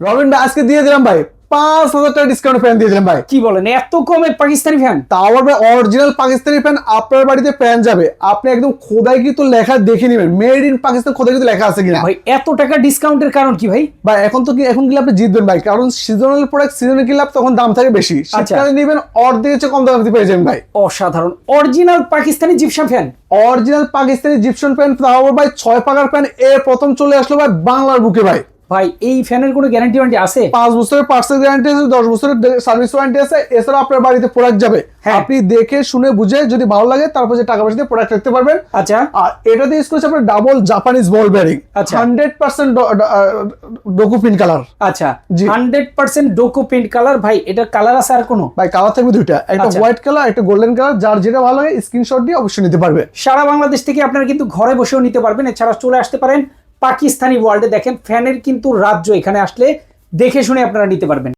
রবিন ভাই আজকে দিয়ে দিলাম ভাই পাঁচ হাজার টাকা ডিসকাউন্ট ফ্যান দিয়ে দিলাম ভাই। কি বলেন এত কমে পাকিস্তানি ফ্যান তাও আবার ভাই অরিজিনাল পাকিস্তানি ফ্যান আপনার বাড়িতে প্যান যাবে। আপনি একদম খোদাই কিন্তু লেখা দেখে নেবেন। মেড ইন পাকিস্তান খোদাই কিন্তু লেখা আছে কিনা। ভাই এত টাকা ডিসকাউন্টের কারণ কি ভাই? ভাই এখন তো এখন কিনলে আপনি জিতবেন ভাই? কারণ সিজনাল প্রোডাক্ট সিজনে কিনলে তখন দাম থাকে বেশি। আচ্ছা। শীতকালে নেবেন অর্ধেক হচ্ছে কম দামে পেয়ে যাবেন ভাই। অসাধারণ। Original Pakistani gypsum fan original Pakistani gypsum pant তাও ভাই ছয় পাকার প্যান্ট এ প্রথম চলে আসলো ভাই বাংলার বুকে ভাই। ভাই এই ফ্যানের কোনো গ্যারান্টি ওয়ারেন্টি আছে? পাঁচ বছরের পার্সেল গ্যারান্টি আছে দশ বছরের সার্ভিস ওয়ারেন্টি আছে এছাড়া আপনার বাড়িতে প্রোডাক্ট যাবে। হ্যাঁ। আপনি দেখে শুনে বুঝে যদি ভালো লাগে তারপর যে টাকা পয়সা দিয়ে প্রোডাক্ট রাখতে পারবেন। আচ্ছা। আর এটাতে ইউজ করছে আপনার ডাবল জাপানিজ বল বেয়ারিং আচ্ছা। Hundred percent Duco paint colour আচ্ছা। Hundred percent Duco print colour ভাই এটার কালার আছে আর কোনো? ভাই কালার থাকবে দুইটা। একটা আচ্ছা। হোয়াইট কালার একটা গোল্ডেন কালার যার যেটা ভালো লাগে স্ক্রিনশট দিয়ে অবশ্যই নিতে পারবে। সারা বাংলাদেশ থেকে আপনারা কিন্তু ঘরে বসেও নিতে পারবেন এছাড়া চলে আসতে পারেন। পাকিস্তানি ওয়ার্ল্ডে দেখেন ফ্যানের কিন্তু রাজ্য এখানে আসলে দেখে শুনে আপনারা নিতে পারবেন।